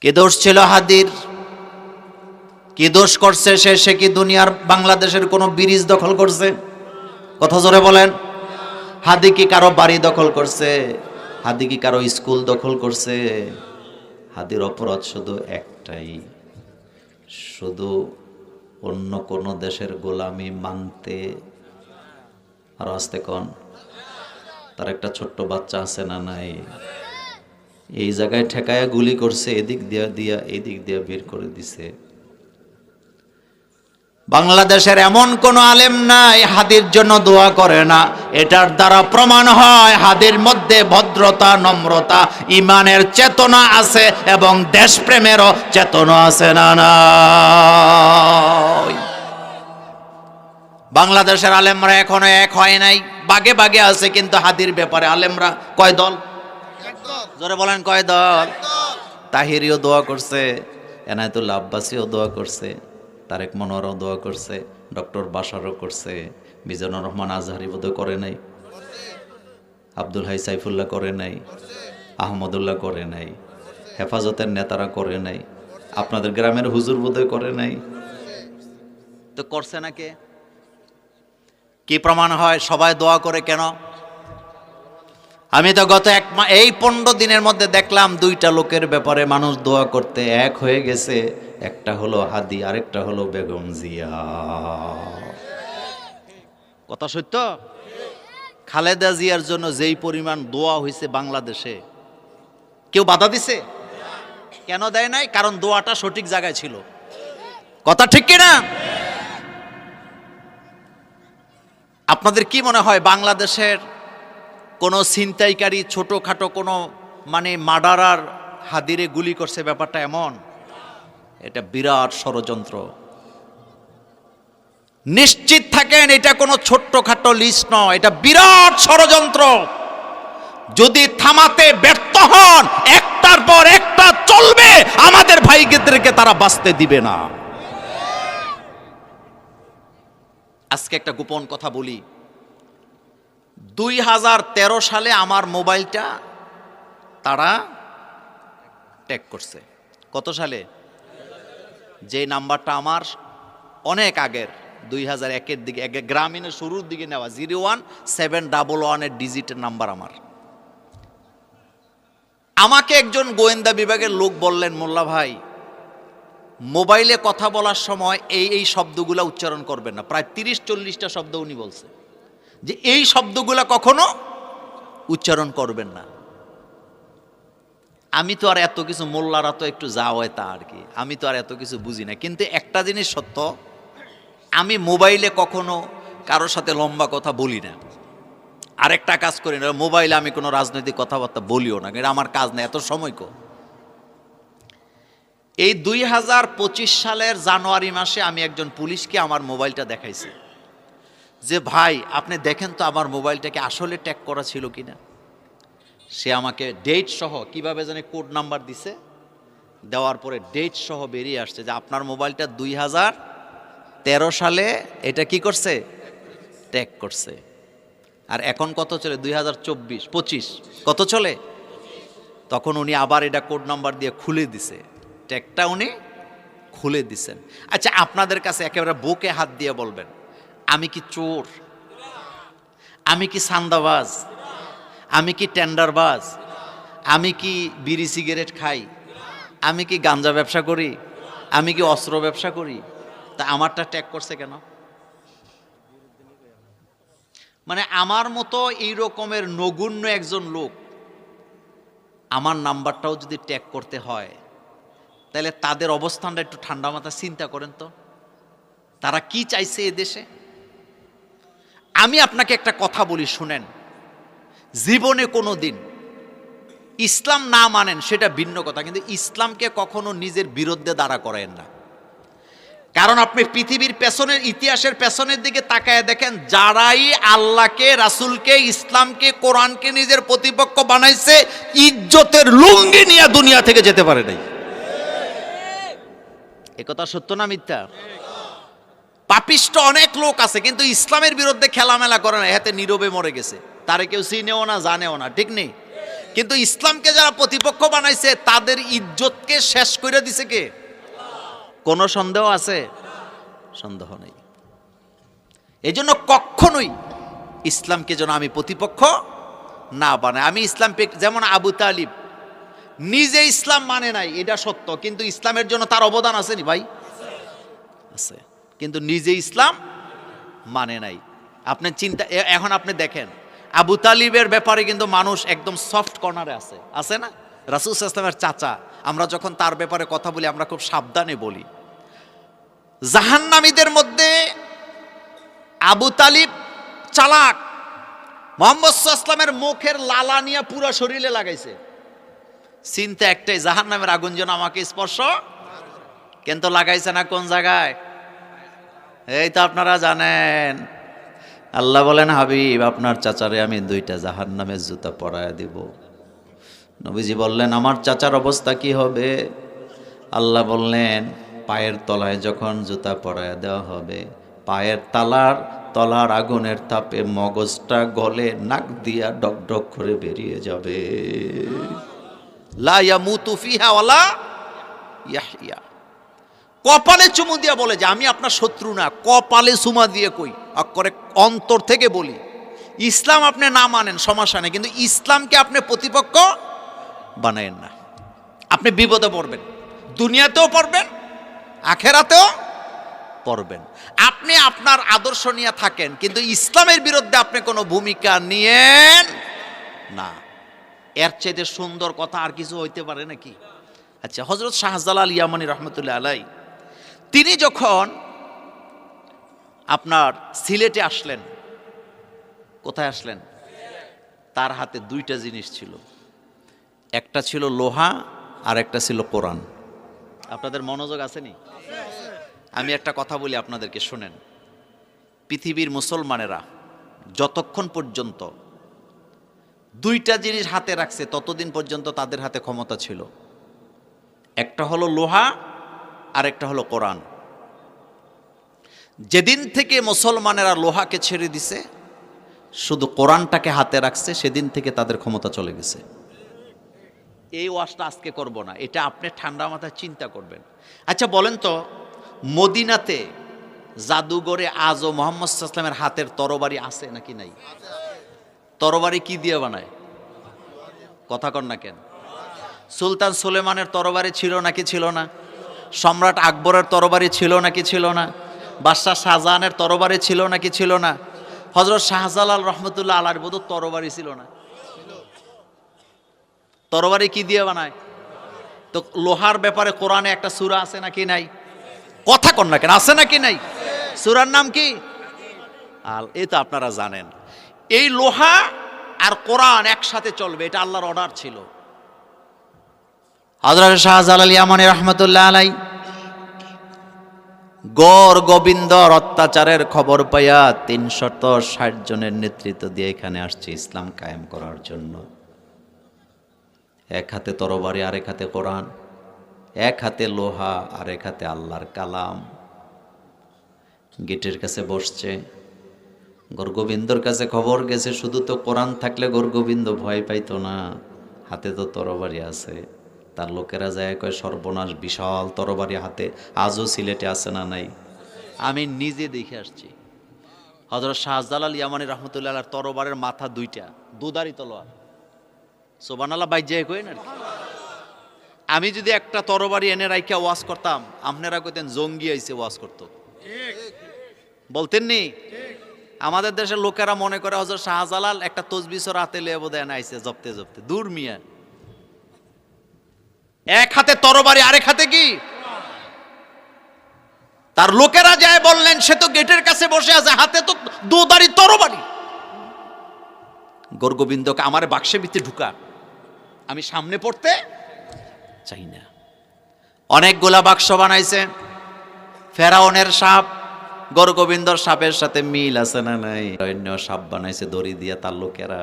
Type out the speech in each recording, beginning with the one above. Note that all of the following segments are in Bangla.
কি দোষ ছিল হাদির? কি দোষ করছে সে? সে কি দুনিয়ার বাংলাদেশের কোনো ব্রিজ দখল করছে? কথা জোরে বলেন। হাদি কি কারও বাড়ি দখল করছে? হাদি কি কারও স্কুল দখল করছে? হাদির অপরাধ শুধু একটাই। শুধু অন্য কোন দেশের গোলামি মানতে। আর আসতে কন। তার একটা ছোট্ট বাচ্চা আছে না নাই? এই জায়গায় ঠেকায়া গুলি করছে, এদিক দিয়া দিয়া, এদিক দিয়া বের করে দিছে। বাংলাদেশের এমন কোন আলেম নাই, হাদির জন্য দোয়া করে না। এটার দ্বারা প্রমাণ হয়, হাদির মধ্যে ভদ্রতা, নম্রতা, ইমানের চেতনা আছে এবং দেশপ্রেমেরও চেতনা আছে না নাই বাংলাদেশের আলেমরা এখনও এক হয় নাই, বাগে বাগে আছে কিন্তু হাদির ব্যাপারে আলেমরা কয় দল? জোরে বলেন কয় দল? তাহিরিও দোয়া করছে এনায়তুল্লাহ আব্বাসীও দোয়া করছে তারেক মনোয়ারও দোয়া করছে ডক্টর বাসারও করছে মিজানুর রহমান আজহারি বোধহয় করে নাই আব্দুল হাই সাইফুল্লাহ করে নাই আহমদুল্লাহ করে নাই হেফাজতের নেতারা করে নাই আপনাদের গ্রামের হুজুর বোধহয় করে নাই। তো করছে না কে? কি প্রমাণ হয়? সবাই দোয়া করে কেন? আমি তো গত এক মা এই পনেরো দিনের মধ্যে দেখলাম দুইটা লোকের ব্যাপারে মানুষ দোয়া করতে এক হয়ে গেছে। একটা হলো হাদি, আরেকটা হলো বেগম জিয়া। কথা সত্য? খালেদা জিয়ার জন্য যেই পরিমাণ দোয়া হয়েছে বাংলাদেশে, কেউ বাধা দিছে? কেন দেয় নাই? কারণ দোয়াটা সঠিক জায়গায় ছিল। কথা ঠিক কিনা? আপনাদের কি মনে হয় বাংলাদেশের কোনো ছিনতাইকারী, ছোটোখাটো কোনো মানে মার্ডারার হাদিরে গুলি করছে, ব্যাপারটা এমন? এটা বিরাট ষড়যন্ত্র। নিশ্চিত থাকেন, এটা কোনো ছোট্টখাটো লিস্ট নয়, এটা বিরাট ষড়যন্ত্র। যদি থামাতে ব্যর্থ হন, একটার পর একটা চলবে, আমাদের ভাইদেরকে তারা বাঁচতে দিবে না। আজকে একটা গোপন কথা বলি। দুই হাজার তেরো সালে আমার মোবাইলটা তারা ট্যাগ করছে। কত সালে? যে নাম্বারটা আমার অনেক আগের, দুই হাজার একের দিকে গ্রামীণের শুরুর দিকে নেওয়া, জিরো ওয়ান সেভেন ডাবল ওয়ানের ডিজিটের নাম্বার আমার। আমাকে একজন গোয়েন্দা বিভাগের লোক বললেন, মোল্লা ভাই, মোবাইলে কথা বলার সময় এই এই শব্দগুলো উচ্চারণ করবেন না। প্রায় তিরিশ চল্লিশটা শব্দ উনি বলছে। যে এই শব্দগুলা কখনো উচ্চারণ করবেন না। আমি তো আর এত কিছু মোল্লারা তো একটু যা হয় তা আর কি। আমি তো আর এত কিছু বুঝি না। কিন্তু একটা জিনিস সত্য, আমি মোবাইলে কখনো কারোর সাথে লম্বা কথা বলি না। আরেকটা কাজ করি না, মোবাইলে আমি কোনো রাজনৈতিক কথাবার্তা বলিও না এটা আমার কাজ না, এত সময় কো। এই দুই হাজার পঁচিশ সালের জানুয়ারি মাসে আমি একজন পুলিশকে আমার মোবাইলটা দেখাইছি। যে, ভাই, আপনি দেখেন তো আমার মোবাইলটাকে আসলে ট্যাগ করা ছিল কি না সে আমাকে ডেট সহ কীভাবে জানে কোড নাম্বার দিছে। দেওয়ার পরে ডেট সহ বেরিয়ে আসছে যে, আপনার মোবাইলটা দুই হাজার তেরো সালে এটা কি করছে? ট্যাগ করছে। আর এখন কত চলে? দুই হাজার চব্বিশ, পঁচিশ। কত চলে? তখন উনি আবার এটা কোড নাম্বার দিয়ে খুলে দিছে। ট্যাগটা উনি খুলে দিছেন। আচ্ছা আপনাদের কাছে একেবারে বুকে হাত দিয়ে বলবেন। আমি কি চোর? আমি কি সান্দাবাজ? আমি কি টেন্ডারবাজ? আমি কি বিড়ি সিগারেট খাই? আমি কি গাঞ্জা ব্যবসা করি? আমি কি অস্ত্র ব্যবসা করি? তা আমারটা ট্যাগ করছে কেন? মানে আমার মতো এই রকমের নগুণ্য একজন লোক আমার নাম্বারটাও যদি ট্যাগ করতে হয়, তাহলে তাদের অবস্থানটা একটু ঠান্ডা মাথা চিন্তা করেন তো। তারা কি চাইছে এ দেশে? আমি আপনাকে একটা কথা বলি, শুনেন। জীবনে কোনো দিন ইসলাম না মানেন সেটা ভিন্ন কথা, কিন্তু ইসলামকে কখনো নিজের বিরুদ্ধে দাঁড়া করেন না। কারণ আপনি পৃথিবীর পেছনের ইতিহাসের পেছনের দিকে তাকায় দেখেন, যারাই আল্লাহকে, রাসুলকে, ইসলামকে, কোরআনকে নিজের প্রতিপক্ষ বানাইছে, ইজ্জতের লুঙ্গি নিয়ে দুনিয়া থেকে যেতে পারে নাই। একথা সত্য না মিথ্যা? পাপিষ্ট অনেক লোক আছে, কিন্তু ইসলামের বিরুদ্ধে খেলামেলা করে না এতে নীরবে মরে গেছে। তারে কেউ চিনেও না, জানেও না, ঠিক নেই? কিন্তু ইসলামকে যারা প্রতিপক্ষ বানাইছে, তাদের ইজ্জতকে শেষ করে দিছে কে? কোনো সন্দেহ আছে? সন্দেহ নেই। এই জন্য কখনোই ইসলামকে যেন আমি প্রতিপক্ষ না বানাই। আমি ইসলাম যেমন আবু তালিব, নিজে ইসলাম মানে নাই, এটা সত্য, কিন্তু ইসলামের জন্য তার অবদান আছে নি ভাই? আছে। কিন্তু নিজে ইসলাম মানে নাই। আপনি চিন্তা এখন আপনি দেখেন, আবু তালিবের ব্যাপারে কিন্তু মানুষ একদম সফট কর্নারে আছে। আছে না? রাসুল ইসলামের চাচা, আমরা যখন তার ব্যাপারে কথা বলি, আমরা খুব সাবধানে বলি। জাহান্নামীদের মধ্যে আবু তালিব চালাক। মোহাম্মদ ইসলামের মুখের লালা নিয়ে পুরো শরীরে লাগাইছে। চিন্তা একটাই জাহান নামের আগুন যেন আমাকে স্পর্শ, কিন্তু লাগাইছে না কোন জায়গায়? এই তো আপনারা জানেন। আল্লাহ বলেন, হাবিব, আপনার চাচারে আমি দুইটা জাহান নামের জুতা পরায় দিব। নবীজি বললেন, আমার চাচার অবস্থা কি হবে? আল্লাহ বললেন, পায়ের তলায় যখন জুতা পরায় দেওয়া হবে, পায়ের তালার, তলার আগুনের তাপে মগজটা গলে নাক দিয়া ডক ডক করে বেরিয়ে যাবে। লা ইয়ামুতু ফিহা ওয়ালা ইয়াহইয়া। কপালে চুমু দিয়া বলে যে, আমি আপনার শত্রু না, কপালে চুমা দিয়ে কই? অক্ষরে অন্তর থেকে বলি, ইসলাম আপনি না মানেন, সমস্যা নেই, কিন্তু ইসলামকে আপনি প্রতিপক্ষ বানায়েন না। আপনি বিপদে পড়বেন, দুনিয়াতেও পড়বেন, আখেরাতেও পড়বেন। আপনি আপনার আদর্শ নিয়ে থাকেন, কিন্তু ইসলামের বিরুদ্ধে আপনি কোনো ভূমিকা নিয়েন না। এর চাইতে সুন্দর কথা আর কিছু হইতে পারে নাকি? আচ্ছা হজরত শাহজালাল ইয়ামানি রহমতুল্লাহ আলাই তিনি যখন আপনার সিলেটে আসলেন, কোথায় আসলেন? তার হাতে দুইটা জিনিস ছিল। একটা ছিল লোহা আর একটা ছিল কোরআন। আপনাদের মনোযোগ আসেনি? আমি একটা কথা বলি আপনাদেরকে, শোনেন। পৃথিবীর মুসলমানেরা যতক্ষণ পর্যন্ত দুইটা জিনিস হাতে রাখছে, ততদিন পর্যন্ত তাদের হাতে ক্ষমতা ছিল। একটা হলো লোহা আর একটা হলো কোরআন। যেদিন থেকে মুসলমানেরা লোহাকে ছেড়ে দিছে, শুধু কোরআনটাকে হাতে রাখছে, সেদিন থেকে তাদের ক্ষমতা চলে গেছে। এই ওয়াজটা আজকে করব না, এটা আপনি ঠান্ডা মাথায় চিন্তা করবেন। আচ্ছা বলেন তো, মদিনাতে জাদুঘরে আজও মোহাম্মদ ইসলামের হাতের তরবারি আছে নাকি নাই? তরবারি কি দিয়ে বানায়? কথা কর না কেন। সুলতান সুলেমানের তরবারি ছিল নাকি ছিল না? সম্রাট আকবরের তরবারি ছিল নাকি ছিল না? বাদশাহ শাহজাহানের তরবারি ছিল নাকি ছিল না? হজরত শাহজালাল রহমতুল্লাহ আলার বোধ তরবারি ছিল না। তরবারি কি দিয়ে বানায়? তো লোহার ব্যাপারে কোরআনে একটা সুরা আছে নাকি নাই? কথা কন না কেন, আছে নাকি নাই? সুরার নাম কি? আল এই তো আপনারা জানেন। এই লোহা আর কোরআন একসাথে চলবে, এটা আল্লাহর অর্ডার ছিল। হজরত শাহজালাল ইয়ামানি রহমতুল্লাহ আলাই গড় গোবিন্দর অত্যাচারের খবর পাইয়া তিনশত ষাট জনের নেতৃত্ব দিয়ে এখানে আসছে ইসলাম কায়েম করার জন্য। এক হাতে তরবারি, আরেক হাতে কোরআন, এক হাতে লোহা, আরেক হাতে আল্লাহর কালাম। গেটের কাছে বসছে। গর্গোবিন্দর কাছে খবর গেছে, শুধু তো কোরআন থাকলে গর্গোবিন্দ ভয় পাইতো না, হাতে তো তরবারি আছে। তার লোকেরা যায় কয়, সর্বনাশ, বিশাল তরবারি হাতে। আজও সিলেটে আছে না নাই? আমি নিজে দেখে আসছি। হজরত শাহজালাল ইয়ামানি রহমতুল্লাহ তরবারের মাথা দুইটা দুদারি তলোয়ার। সোবানাল্লাহ বাইজায় কই না আমি যদি একটা তরবারি এনে রাইখা ওয়াজ করতাম, আপনারা কইতেন জঙ্গি আইসে ওয়াজ করতো। বলতেন নি আমাদের দেশের লোকেরা মনে করে হজর শাহজালাল একটা তসবিসর হাতে লিয়ে বোধ আইছে, জপতে জপতে। দূর মিয়া। এক হাতে তরবারি, আরেক হাতে কি? তার লোকেরা যায় বললেন, সে তো গেটের কাছে বসে আছে, হাতে তো দুদারি তরবারি। গর্গবিন্দকে আমার বাক্সে ভিতরে ঢুকা আমি সামনে পড়তে চাই না। অনেকগুলা বাক্স বানাইছে ফেরাউনের সাপ, গর্গবিন্দর সাপের সাথে মিল আছে না নাই? অন্য সাপ বানাইছে, দড়ি দিয়া তার লোকেরা।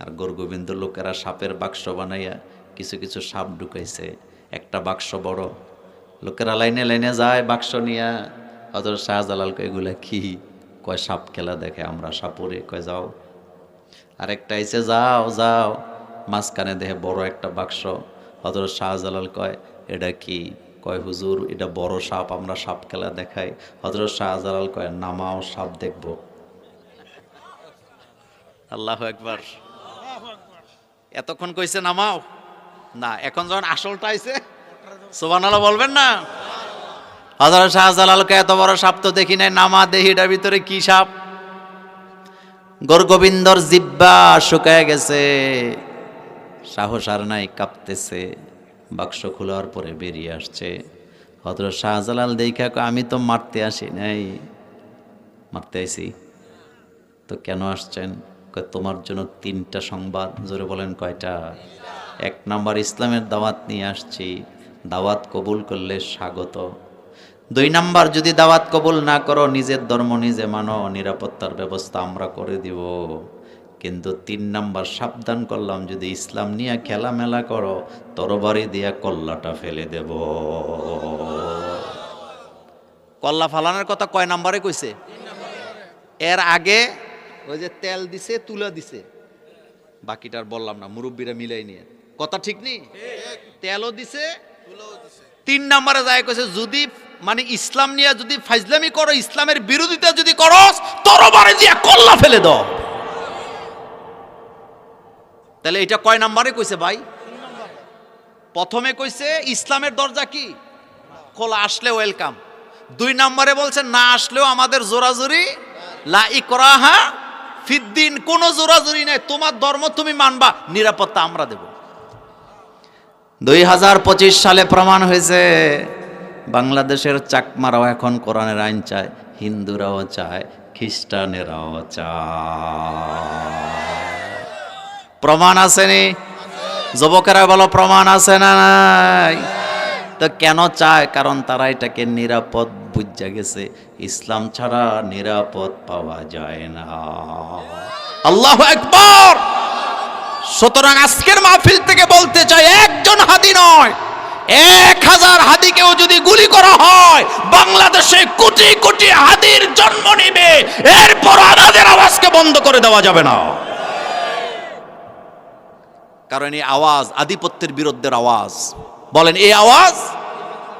আর গর্গবিন্দর লোকেরা সাপের বাক্স বানাইয়া কিছু কিছু সাপ ঢুকাইছে একটা বাক্স বড়। লোকেরা লাইনে লাইনে যায় বাক্স নিয়া অথচ শাহজালাল কয় এগুলা কি? কয় সাপ খেলা দেখে আমরা সাপুরে। কয় যাও। আরেকটা এসে যাও যাও। মাঝখানে দেহে বড় একটা বাক্স। হজরত শাহজালাল কয় এটা কি? কয় হুজুর এটা বড় সাপ আমরা সাপ খেলা দেখাই। হজরত শাহজালাল কয় নামাও সাপ দেখব। আল্লাহ একবার এতক্ষণ কইছে নামাও। না, এখন যখন আসলটা আইছে সোবান বলবেন না? হজরত শাহজালালকে এত বড় সাপ তো দেখি নাই নামা দেহি এটার ভিতরে কি সাপ? গোরগোবিন্দর জিব্বা শুকায় গেছে, সাহস আর নাই, কাঁপতেছে, বাক্স খোলার পরে বেরিয়ে আসছে। হজরত শাহজালাল দেখা আমি তো মারতে আসি নাই। মারতে আইছি। তো কেন আসছেন? তোমার জন্য তিনটা সংবাদ। জোরে বলেন কয়টা? এক নাম্বার ইসলামের দাওয়াত নিয়ে আসছি। দাওয়াত কবুল করলে স্বাগত। দুই নাম্বার, যদি দাওয়াত কবুল না করো, নিজের ধর্ম নিজে মানো, নিরাপত্তার ব্যবস্থা আমরা করে দিব। কিন্তু তিন নাম্বার, সাবধান করলাম, যদি ইসলাম নিয়ে খেলা মেলা করো, তরবারি দিয়া কল্লাটা ফেলে দেব। কল্লা ফালানোর কথা কয় নাম্বারে কইছে? এর আগে ওই যে তেল দিছে, তুলা দিছে। বাকিটার বললাম না, মুরব্বীরা মিলাই নিয়ে। কথা ঠিক নেই? তেলও দিছে তিন নম্বরে যায় কইছে যদি মানে ইসলাম নিয়ে যদি ফাইজলামি করো ইসলামের বিরোধিতা যদি করো তরবারে দিয়ে কল্লা ফেলে দাও। তাহলে এটা কয় নাম্বারে কইছে ভাই? প্রথমে কইছে ইসলামের দরজা কি? খোলা আসলে ওয়েলকাম। দুই নম্বরে বলছে না আসলেও আমাদের জোরাজুরি। লা ইকরাহা ফিদ্দিন কোনো জোরাজুরি নাই। তোমার ধর্ম তুমি মানবা। নিরাপত্তা আমরা দেব। দুই হাজার পঁচিশ সালে প্রমাণ হয়েছে, বাংলাদেশের চাকমারাও এখন কোরআনের আইন চায়, হিন্দুরাও চায়, খ্রিস্টানেরাও চায়। প্রমাণ আসেনি যুবকেরা বলো, প্রমাণ আছে না নাই? তো কেন চায়? কারণ তারা এটাকে নিরাপদ বুঝা গেছে, ইসলাম ছাড়া নিরাপদ পাওয়া যায় না। আল্লাহ একবার সুতরাং আজকের মাহফিল থেকে বলতে চাই, একজন হাদি নয়, এক হাজার হাদিকেও যদি গুলি করা হয়, বাংলাদেশে কোটি কোটি হাদির জন্ম নিবে, এরপর আনাদের আওয়াজকে বন্ধ করে দেওয়া যাবে না। কারণ এই আওয়াজ আধিপত্যের বিরুদ্ধের আওয়াজ। বলেন, এই আওয়াজ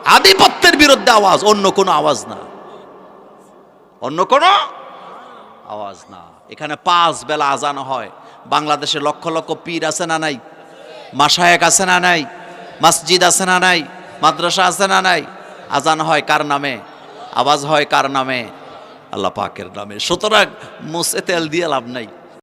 আধিপত্যের বিরুদ্ধে আওয়াজ, অন্য কোনো আওয়াজ না। অন্য কোনো আওয়াজ না। এখানে পাঁচ বেলা আজান হয়। বাংলাদেশে লক্ষ লক্ষ পীর আছে না নাই? মাসায়েক আছে না নাই? মসজিদ আছে না নাই? মাদ্রাসা আছে না নাই? আজান হয় কার নামে? আওয়াজ হয় কার নামে? আল্লাহ পাকের নামে। সুতরাং মুসে তেল দিয়ে লাভ নাই।